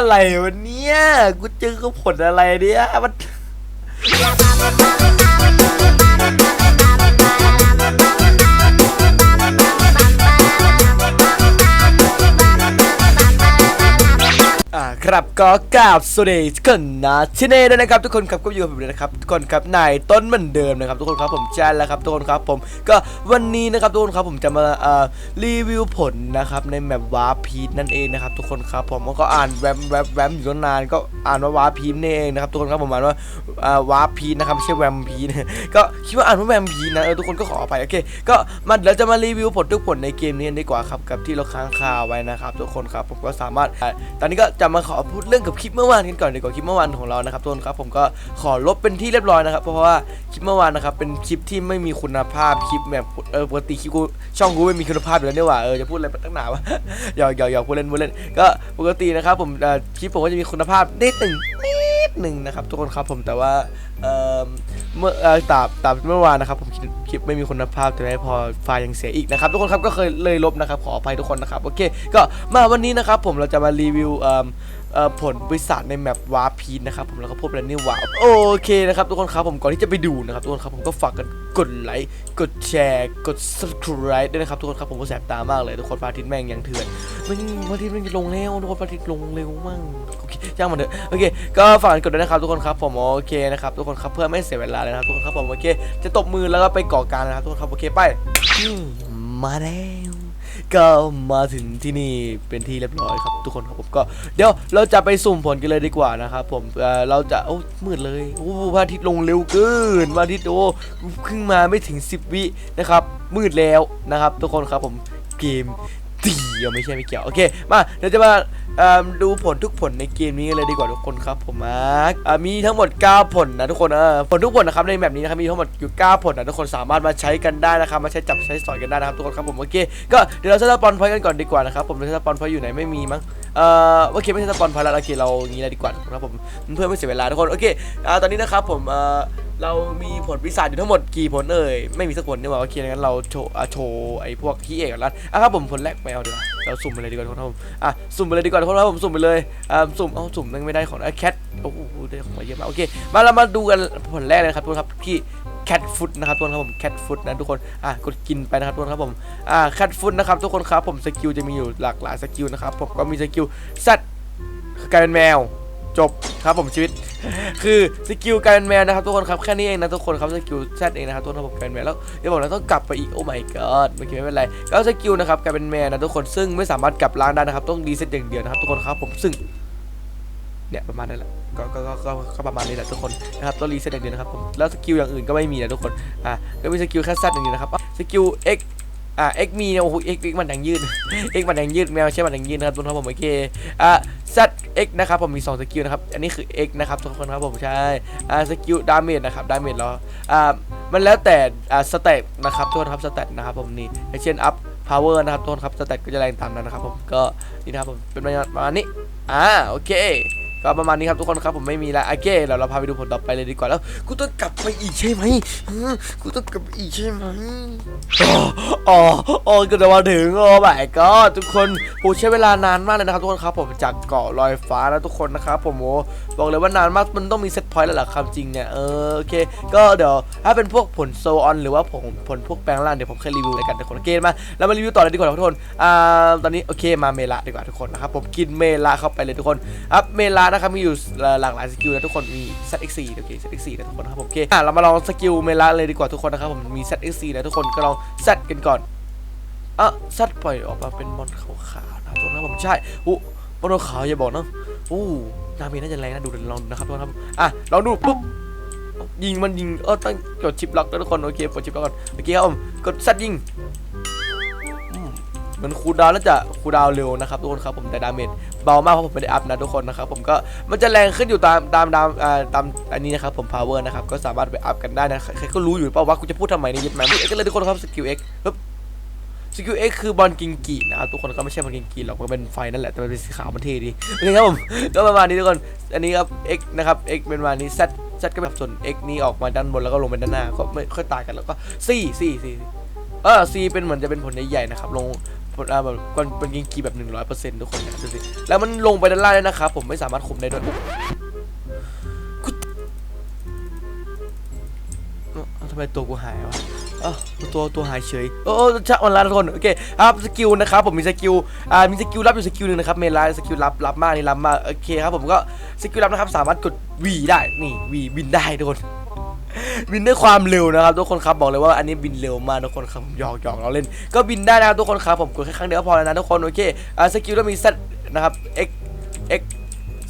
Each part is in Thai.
อะไรวันเนี้ยกูเจอกับผลอะไรเนี่ยมัน ครับก็กราบสวัสดีทุกคนนะที่นี่ด้วยนะครับทุกคนครับก็อยู่กับผมเลยนะครับทุกคนครับนายต้นเหมือนเดิมนะครับทุกคนครับผมแจ้นแล้วครับทุกคนครับผมก็วันนี้นะครับทุกคนครับผมจะมาเอ่อรีวิวผลนะครับในแมปวาร์พีทนั่นเองนะครับทุกคนครับผมก็อ่านแวมแวมแวมอยู่ตั้งนานก็อ่านว่าวาร์พีทนี่เองนะครับทุกคนครับผมอ่านว่าอ่าวาร์พีทนะครับไม่ใช่แวมพีทก็คิดว่าอ่านว่าแวมพีทนะเออทุกคนก็ขออภัยโอเคก็มาเดี๋ยวจะมารีวิวผลทุกผลในเกมนี้กันดีกว่าครับกับที่เราค้างคาไว้นะครับทุกคนครับผมก็สามารถตอนนี้ก็จะมาขออพูดเรื่องกับคลิปเมื่อวานกันก่อนดีกว่าคลิปเมื่อวานของเรานะครับทุกคนครับผมก็ขอลบเป็นที่เรียบร้อยนะครับ เพราะว่าคลิปเมื่อวานนะครับเป็นคลิปที่ไม่มีคุณภาพคลิปแบบเออปกติคลิปกูช่องกูไม่มีคุณภาพอยู่แล้วเนี่ยว่ะเออจะพูดอะไรตั้งหนาวะหยอกหยอกหยอกพูดเล่นพูดเล่นก็ปกตินะครับผมคลิปผมก็จะมีคุณภาพนิดหนึ่งนิดหนึ่งนะครับทุกคนครับผมแต่ว่าเออเมื่อตาบตาบเมื่อวานนะครับผมคลิปไม่มีคุณภาพแต่ไม่พอไฟล์ยังเสียอีกนะครับทุกคนครับก็เคยเลยลบนะครับขออภัยทุกคนนะครับโอเค ก็มาวันนี้นะครับผมเราจะมารีวิวเออ ผลบริษัทในแมปวาร์พีนะครับผมแล้วก็พบแล้วนี่ว้าวโอเคนะครับทุกคนครับผมก่อนที่จะไปดูนะครับทุกคนครับผมก็ฝากกันกดไลค์กดแชร์กด subscribe ด้วยนะครับทุกคนครับผมก็แสบตามากเลยทุกคนพาทิตแม่งยังเถื่อนมันพาทิตมันจะลงแล้วทุกคนพาทิตลงเร็วมั่งโอเคจ้างมันเถอะโอเคก็ฝากกดด้วยนะครับทุกคนครับผมโอเคนะครับทุกคนครับเพื่อไม่เสียเวลาเลยนะครับทุกคนครับผมโอเค จะตบมือแล้วก็ไปก่อการนะครับทุกคนครับโอเคไปมาแล้ว ก็มาถึงที่นี่เป็นที่เรียบร้อยครับ ทุกคนครับผมก็ เดี๋ยวเราจะไปสุ่มผลกันเลยดีกว่านะครับผมเอ่อเราจะโอ้มืดเลยโอ้พระอาทิตย์ลงเร็วเกินพระอาทิตย์โอ้เพิ่งมาไม่ถึง 10 วินะครับ มืดแล้วนะครับ ทุกคนครับผมเกมตีไม่ใช่ไม่เกี่ยวโอเคมาเดี๋ยวจะมาดูผลทุกผลในเกมนี้เลยดีกว่าทุกคนครับผมม้ามีทั้งหมด 9 ผลนะทุกคนเออผลทุกผลนะครับในแบบนี้นะครับมีทั้งหมดอยู่ 9 ผลนะทุกคนสามารถมาใช้กันได้นะครับมาใช้จับใช้สอยกันได้นะครับทุกคนครับผมโอเคก็เดี๋ยวเราจะสปอนพอยกันก่อนดีกว่านะครับผมเราจะสปอนพอยอยู่ไหนไม่มีมั้งเอ่อโอเคไม่ใช่สปอนพอยแล้วโอเคเราอย่างนี้เลยดีกว่าครับผมเพื่อไม่เสียเวลาทุกคนโอเคตอนนี้นะครับผมเอ่อเรามีผลพิศาจอยู่ทั้งหมดกี่ผลเอ่ยไม่มีสักผลนี่หว่าโอเคงั้นเราโชว์โชว์ไอ้พวกที่เอกกันละอะครับผมผลแรกไปเอาดีกว่าเราสุ่มไปเลยดีกว่าทุกคนครับผมอะสุ่มไปเลยดีกว่าทุกคนครับผมสุ่มไปเลยอ่าสุ่มเอาสุ่มยังไม่ได้ของแคทโอ้โหได้ของมาเยอะมากโอเคมาเรามาดูกันผลแรกเลยครับทุกคนครับที่แคทฟุตนะครับทุกคนครับผมแคทฟุตนะทุกคนอะกดกินไปนะครับทุกคนครับผมอ่าแคทฟุตนะครับทุกคนครับผมสกิลจะมีอยู่หลากหลายสกิลนะครับผมก็มีสกิลสัตว์กลายเป็นแมว จบครับผมชีวิต คือสกิลการเป็นแมวนะครับทุกคนครับแค่นี้เองนะทุกคนครับสกิลแซดเองนะครับทุกคนครับผมการแมวแล้วเดี๋ยวบอกเราต้องกลับไปอีกโอ้ my god ไม่คิดไม่เป็นไรแล้วสกิลนะครับการเป็นแมวนะทุกคนซึ่งไม่สามารถกลับล้างได้นะครับต้องรีเซตอย่างเดียวนะครับทุกคนครับผมซึ่งเนี่ยประมาณนั้นแหละก็ก็ก็ก็ประมาณนี้แหละทุกคนนะครับต้องรีเซ็ตอย่างเดียวนะครับผมแล้วสกิลอย่างอื่นก็ไม่มีนะทุกคนอะก็มีสกิลแค่แซดอย่างเดียวนะครับสกิล X อ่า X มีเนี่ยโอ้โห X X มันแดงยืด X มันแดงยืดแมวใช่มันแดงยืดนะครับทุกคนผมโอเคอะ Z X นะครับผมมี 2 สกิลนะครับ อันนี้คือ X นะครับทุกคนครับผมใช่อ่าสกิลดาเมจนะครับดาเมจเราอ่ามันแล้วแต่อ่าสเตตนะครับทุกคนครับสเตตนะครับผมนี่อย่างเช่นอัพพาวเวอร์นะครับทุกคนครับสเตตก็จะแรงตามนั้นนะครับผมก็นี่นะครับผมเป็นประมาณนี้อ่าโอเค ก็ประมาณนี้ครับทุกคนครับผมไม่มีแล้วโอเคเดี๋ยวเราพาไปดูผลต่อไปเลยดีกว่าแล้วกูต้องกลับไปอีกใช่ไหมกูต้องกลับอีกใช่ไหมอ๋ออ๋อก็จะมาถึงโอ้ my god ทุกคนโอ้ใช้เวลานานมากเลยนะครับทุกคนครับผมจากเกาะลอยฟ้านะทุกคนนะครับผมโอ้บอกเลยว่านานมากมันต้องมีเซตพอยต์แล้วล่ะคำจริงเนี่ยเออโอเค ก็เดี๋ยวถ้าเป็นพวกผลโซออนหรือว่าผลผลพวกแปลงร่างเดี๋ยวผมเคยรีวิวในกันทุกคนโอเคมาเรามารีวิวต่อเลยดีกว่าทุกคนอ่าตอนนี้โอเคมาเมละดีกว่าทุกคนนะครับผมกินเมละเข้าไปเลยทุกคนอัพเมละนะครับมีอยู่หลากหลายสกิลนะทุกคนมี ZX4 โอเค ZX4 นะทุกคนครับผมโอเคอะเรามาลองสกิลเมละเลยดีกว่าทุกคนนะครับผมมี ZX4 นะทุกคนก็ลอง Z กันก่อนอะ Z ปล่อยออกมาเป็นมอนขาวๆนะทุกคนนะครับผมใช่อู้มอนขาวอย่าบอกนะอู้นามีน่าจะแรงนะดูเดี๋ยวลองดูนะครับทุกคนครับอะลองดูปุ๊บยิงมันยิงเออตั้งกดชิปล็อกแล้วทุกคนโอเคกดชิปล็อกก่อนโอเคครับผมกดซัดยิงมเหมือนคูดาวน์แล้วจะคูดาวน์เร็วนะครับทุกคนครับผมแต่ดาเมจ เบามากเพราะผมไม่ได้อัพนะทุกคนนะครับผมก็มันจะแรงขึ้นอยู่ตามตามตามอ่าตามอันนี้นะครับผม power นะครับก็สามารถไปอัพกันได้นะใครก็รู้อยู่เปล่าว่ากูจะพูดทำไมในยึดแมนก็เลยทุกคนครับสกิล X ปึ๊บสกิล X คือบอลกิงกีนะครับทุกคนก็ไม่ใช่บอลกิงกีหรอกมันเป็นไฟนั่นแหละแต่มันเป็นสีขาวมันเท่ดีโอเครับผมก็ประมาณนี้ทุกคนอันนี้ครับ X นะครับ X เป็นประมาณนี้ Z Z ก็แบบส่วน X นี้ออกมาด้านบนแล้วก็ลงไปด้านหน้าก็ไม่ค่อยต่างกันแล้วก็ C C C เออ C เป็นเหมือนจะเป็นผลใหญ่ๆนะครับลง แบบมันเป็นกิงกีแบบหนึ่งร้อยเปอร์เซ็นต์ทุกคนนะดูสิแล้วมันลงไปด้านล่างเลยนะครับผมไม่สามารถคุมได้ด้วยทำไมตัวกูหายวะอตัวตัวหายเฉยโอ้โอ้ชะวันละทุกคนโอเคครับสกิลนะครับผมมีสกิลอ่ามีสกิลลับอยู่สกิลหนึ่งนะครับเมลไลสกิลลับลับมากนี่ลับมากโอเคครับผมก็สกิลลับนะครับสามารถกด V ได้นี่ V บินได้ทุกคน บินด้วยความเร็วนะครับทุกคนครับบอกเลยว่าอันนี้บินเร็วมากทุกคนครับผมหยอกหยอกเราเล่น ก็บินได้นะครับทุกคนครับผมกดแค่ครั้งเดียวพอแล้วนะทุกคนโอเคอ่าสกิลแล้วมีเซตนะครับ X X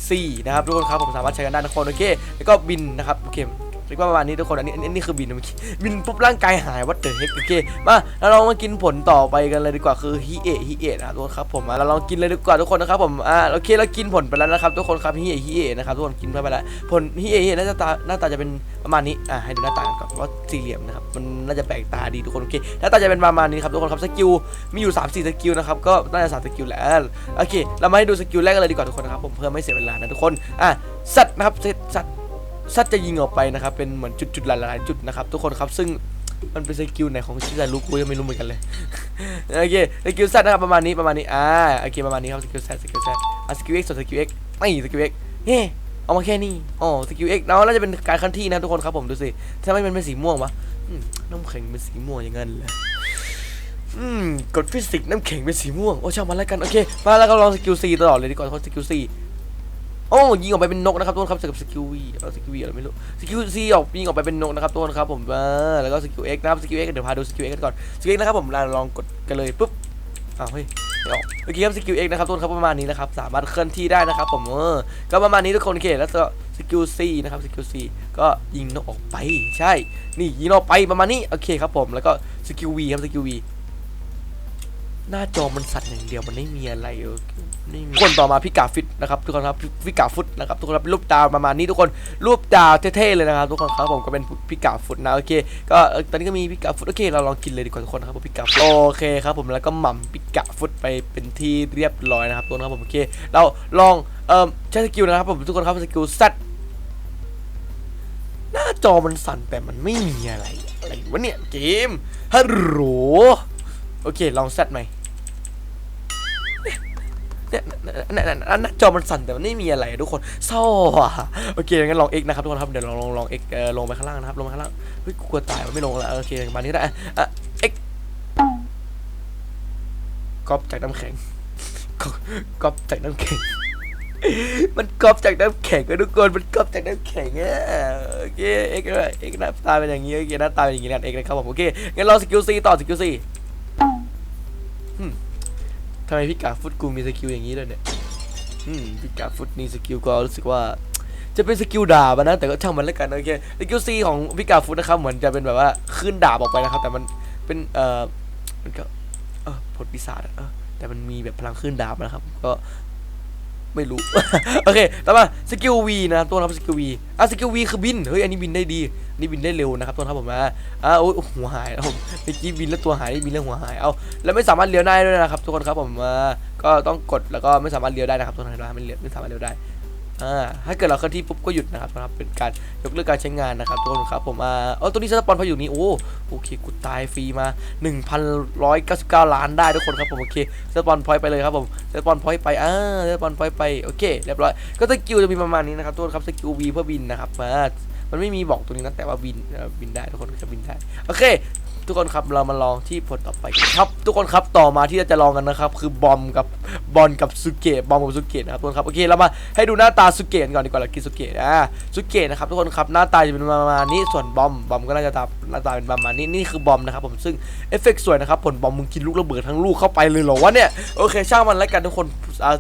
C นะครับทุกคนครับผมสามารถใช้กันได้ทุกคนโอเคแล้วก็บินนะครับโอเค เรียกว่าประมาณนี้ทุกคนอันนี้อันนี้คือบินเมื่อกี้บินปุ๊บร่างกายหายวัดเดอะเฮกโอเคมาเราลองมากินผลต่อไปกันเลยดีกว่าคือฮิเอะฮิเอะนะครับทุกคนครับผมเราลองกินเลยดีกว่าทุกคนนะครับผมอ่าโอเคเรากินผลไปแล้วนะครับทุกคนครับฮิเอะฮิเอะนะครับทุกคนกินไปแล้วผลฮิเอะฮิเอะหน้าตาหน้าตาจะเป็นประมาณนี้อ่าให้ดูหน้าตากันก่อนว่าสี่เหลี่ยมนะครับมันน่าจะแปลกตาดีทุกคนโอเคหน้าตาจะเป็นประมาณนี้ครับทุกคนครับสกิลมีอยู่3 4สกิลนะครับก็น่าจะสามสกิลแหล้วโอเค เรามาให้ดูสกิลแรกกันเลยดีกว่าทุกคนนะครับผมเพื่อไม่เสียเวลานะทุกคนอะสัตว์นะครับสัตว์ สัตว์จะยิงออกไปนะครับ เป็นเหมือนจุดๆหลายๆจุดนะครับ ทุกคนครับซึ่งมันเป็นสกิลไหนของชิซารุกูยังไม่รู้เหมือนกันเลยโอเคสกิลสัตว์นะครับประมาณนี้ประมาณนี้อ่าโอเคประมาณนี้ครับสกิลสัตว์สกิลสัตว์อะสกิลเอ็กส่วนสกิลเอ็กซ์ไม่สกิลเอ็กซ์เฮ้เอามาแค่นี้อ๋อสกิลเอ็กซ์แล้วน่าจะเป็นการคันที่นะทุกคนครับผมดูสิทำไมมันเป็นสีม่วงวะน้ำแข็งเป็นสีม่วงอย่างนั้นเลยอืมกดฟิสิกส์น้ำแข็งเป็นสีม่วงโอ้ช่างมันแล้วกันโอเคมาแล้วก็ลองสกิลซีตลอดเลยดีกว่าทุกคนสกิลซี โอ้ยิงออกไปเป็นนกนะครับทุกคนครับกับสกิลวีเอาสกิลวีอะไรไม่รู้สกิลซีออกยิงออกไปเป็นนกนะครับทุกคนครับผมเออแล้วก็สกิลเอ็กนะครับสกิลเอ็กเดี๋ยวพาดูสกิลเอ็กกันก่อนสกิลเอ็กนะครับผมเราลองกดกันเลยปุ๊บอ้าวเฮ้ยไม่ออกเมื่อกี้ครับสกิลเอ็กนะครับทุกคนครับประมาณนี้นะครับสามารถเคลื่อนที่ได้นะครับผมเออก็ประมาณนี้ทุกคนโอเคแล้วก็สกิลซีนะครับสกิลซีก็ยิงนกออกไปใช่ นี่ยิงนกออกไปประมาณนี้โอเคครับผมแล้วก็สกิลวีครับสกิลวี หน้าจอมันสั่นอย่างเดียวมันไม่มีอะไรเออนี่มีคนต่อมาพี่กาฟิตนะครับทุกคนครับพี่กาฟุตนะครับทุกคนครับรูปดาวประมาณนี้ทุกคนรูปดาวเท่ๆเลยนะครับทุกคนครับผมก็เป็นพี่กาฟุตนะโอเคก็ตอนนี้ก็มีพี่กาฟุตโอเคเราลองกินเลยดีกว่าทุกคนนะครับผมพี่กาฟุตโอเคครับผมแล้วก็หม่ำพี่กาฟุตไปเป็นที่เรียบร้อยนะครับทุกคนครับผมโอเค เราลองเอ่อใช้สกิลนะครับผมทุกคนครับสกิลซัดหน้าจอมันสั่นแต่มันไม่มีอะไรอะไรวะเนี่ยเกมฮัลโหลโอเคลองซัดใหม เนี่ยนี่ยเนี่ยหน้าจอมันสั่นแต่มันไม่มีอะไรทุกคนเศร้าอะโอเคงั้นลอง X นะครับทุกคนครับเดี๋ยวลองลองลองเอ่อลงไปข้างล่างนะครับลงไปข้างล่างเฮ้ยกลัวตายว่ะไม่ลงแล้วโอเคประมาณนี้ได้อะอะ X ก๊อปจากน้ำแข็งก๊อปจากน้ำแข็งมันก๊อปจากน้ำแข็งอะทุกคนมันก๊อปจากน้ำแข็งอะโอเคเลย X หน้าตาเป็นอย่างนี้โอเคหน้าตาเป็นอย่างนี้นะ X นะครับผมโอเคงั้นลองสกิล C ต่อสกิล C ทำไมพี่กาฟุตกูมีสกิลอย่างนี้ด้วยเนี่ยอืมพี่กาฟุตนี่สกิลก็รู้สึกว่า จะเป็นสกิลดาบนะ แต่ก็ช่างมันแล้วกันโอเคสกิลซีของพี่กาฟุตนะครับเหมือนจะเป็นแบบว่าขึ้นดาบออกไปนะครับ แต่มันเป็นเอ่อมันก็เออผลปีศาจอะเออแต่มันมีแบบพลังขึ้นดาบนะครับ ก็ ไม่รู้ โอเค ต่อมาสกิลวีนะครับตัวนครับสกิลวีอะสกิลวีคือบิน เฮ้ย อันนี้บินได้ดี นี่บินได้เร็วนะครับตัวนครับผมนะอะโอ้ยหัวหายแล้วผมเมื่อกี้บินแล้วตัวหายนี่บินแล้วหัวหาย เอา แล้วไม่สามารถเลี้ยวได้ด้วยนะครับทุกคนครับผมอ่าก็ต้องกดแล้วก็ไม่สามารถเลี้ยวได้นะครับทุกคนนะไม่เลี้ยวไม่สามารถเลี้ยวได้ อ่าถ้าเกิดเราเคลื่อนที่ปุ๊บก็หยุดนะครับนะครับ เป็นการยกเลิกการใช้งานนะครับทุกคนครับผมอ่าเออตัวนี้สปอนพออยู่นี้โอ้โอเคกูตายฟรีมา 1,199 ล้านได้ทุกคนครับผมโอเคสปอนพอยไปเลยครับผมสปอนพอยไปอ่าสปอนพอยไปโอเคเรียบร้อยก็สกิลจะมีประมาณนี้นะครับทุกคนครับสกิลวีเพื่อบินนะครับอ่ามันไม่มีบอกตรงนี้นะแต่ว่าบินเออบินได้ทุกคนจะบินได้โอเคทุกคนครับเรามาลองที่ผลต่อไปครับ ทุกคนครับต่อมาที่เราจะลองกันนะครับ คือบอมกับ บอลกับสุเกะบอมกับสุเกะนะครับทุกคนครับโอเคเรามาให้ดูหน้าตาสุเกะกันก่อนดีกว่าเรากินสุเกะอ่าสุเกะนะครับทุกคนครับหน้าตาจะเป็นประมาณนี้ส่วนบอมบอมก็น่าจะตาหน้าตาเป็นประมาณนี้นี่คือบอมนะครับผมซึ่งเอฟเฟกต์สวยนะครับผลบอมมึงกินลูกระเบิดทั้งลูกเข้าไปเลยเหรอวะเนี่ยโอเคช่างมันแล้วกันทุกคน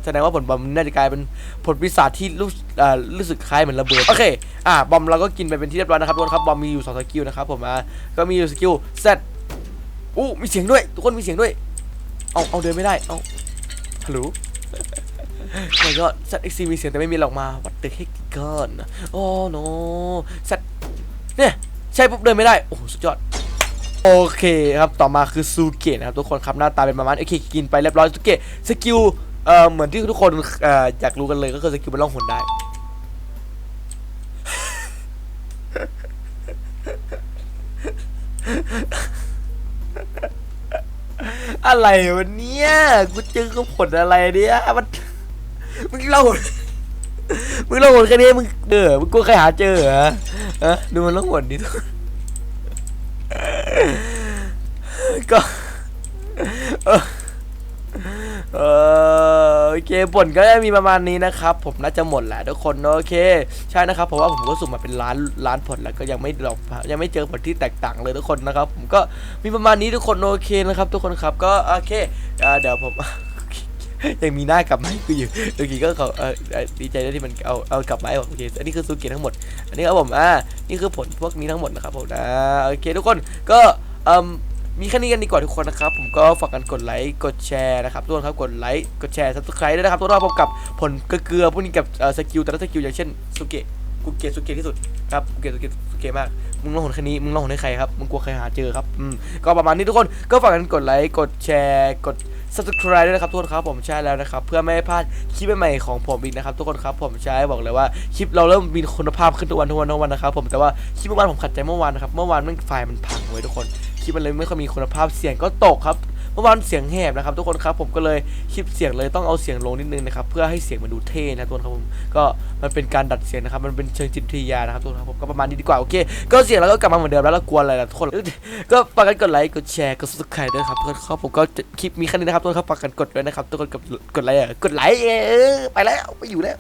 แสดงว่าผลบอมน่าจะกลายเป็นผลปีศาจที่รู้อ่ารู้สึกคล้ายเหมือนระเบิดโอเคอ่าบอมเราก็กินไปเป็นที่เรียบร้อยนะครับทุกคนครับบอมมีอยู่สองสกิลนะครับผมอ่าก็มีอยู่สกิล Z อู้มีเสียงด้วย ทุกคนมีเสียงด้วย เอาเอาเดินไม่ได้ เอา ฮัลโหลไม่ก็กซีมีเสียงแต่ไม่มีหรอกมา what the heck ก่อนโอ้ no Z เนี่ยใช่ปุ๊บเดินไม่ได้ โอ้โหสุดยอด โอเคครับ ต่อมาคือซูเกะนะครับ ทุกคนครับหน้าตาเป็นประมาณโอเคกินไปเรียบร้อยซูเกะสกิลเอ่อเหมือนที่ทุกคนเอ่ออยากรู้กันเลยก็คือสกิลมันล่องหนได้ อะไรวันเนี้ยกูเจอกับผลอะไรเนี่ยมันมึงเล่ามึงเล่าหมดแค่นี้มึงเออมึงกลัวใครหาเจอเหรอฮะดูมันเล่าหมดดิทุกก็เออ ออโอเคผลก็จะมีประมาณนี้นะครับ ผมน่าจะหมดแหละทุกคนโอเค ใช่นะครับเพราะว่าผมก็สุ่มมาเป็นล้านล้านผลแล้วก็ยังไม่ดอกยังไม่เจอผลที่แตกต่างเลยทุกคนนะครับ ผมก็มีประมาณนี้ทุกคนโอเคนะครับ ทุกคนครับก็โอเคเดี๋ยวผมยังมีหน้ากลับมาให้กูอยู่โอเคก็เขาดีใจด้วยที่มันเอาเอากลับมาให้ผมโอเคอันนี้คือซูเกตทั้งหมด อันนี้ครับผมอ่านี่คือผลพวกนี้ทั้งหมดนะครับผมนะโอเคทุกคนก็เอ่ม มีแค่นี้กันดีกว่าทุกคนนะครับ ผมก็ฝากกันกดไลค์กดแชร์นะครับทุกคนครับกดไลค์กดแชร์ซับสไครต์ด้วยนะครับทุกท่านพบกับผลเกลือพวกนี้กับสกิลแต่ละสกิลอย่างเช่นสุเกะกูเกะสุเกะที่สุดครับกูเกะสุเกะสุเกะมากมึงลองหนแค่นี้มึงลองหนให้ใครครับมึงกลัวใครหาเจอครับอืมก็ประมาณนี้ทุกคนก็ฝากกันกดไลค์กดแชร์กด subscribe ด้วยนะครับทุกคนครับผมใช่แล้วนะครับ เพื่อไม่ให้พลาดคลิปใหม่ๆของผมอีกนะครับทุกคนครับผมใช่บอกเลยว่าคลิปเราเริ่มมีคุณภาพขึ้นทุกวันทุกวันทุกวันนะครับผมแต่ว่าคลิปเมื่อวานผมขัดใจเมื่อวานนะครับเมื่อวานมันไฟล์มันพังไว้ยทุกคน ลิปมันเลยไม่ค่อยมีคุณภาพเสียงก็ตกครับเมื่อวานเสียงแหบนะครับ ทุกคนครับผมก็เลยคลิปเสียงเลยต้องเอาเสียงลงนิดนึงนะครับเพื่อให้เสียงมันดูเท่นะทุกคนครับผมก็มันเป็นการดัดเสียงนะครับมันเป็นเชิงจิตวิทยานะครับทุกคนครับผมก็ประมาณนี้ดีกว่าโอเค ก็เสียงแล้วก็กลับมาเหมือนเดิมแล้วแล้วกลัวอะไรล่ะทุกคนก็ฝากกันกดไลค์กดแชร์กด subscribe ด้วยครับทุกคนครับผมก็คลิปมีแค่นี้นะครับทุกคนครับฝากกันกดด้วยนะครับทุกคนกดกดไลค์กดไลค์เออไปแล้วไปอยู่แล้ว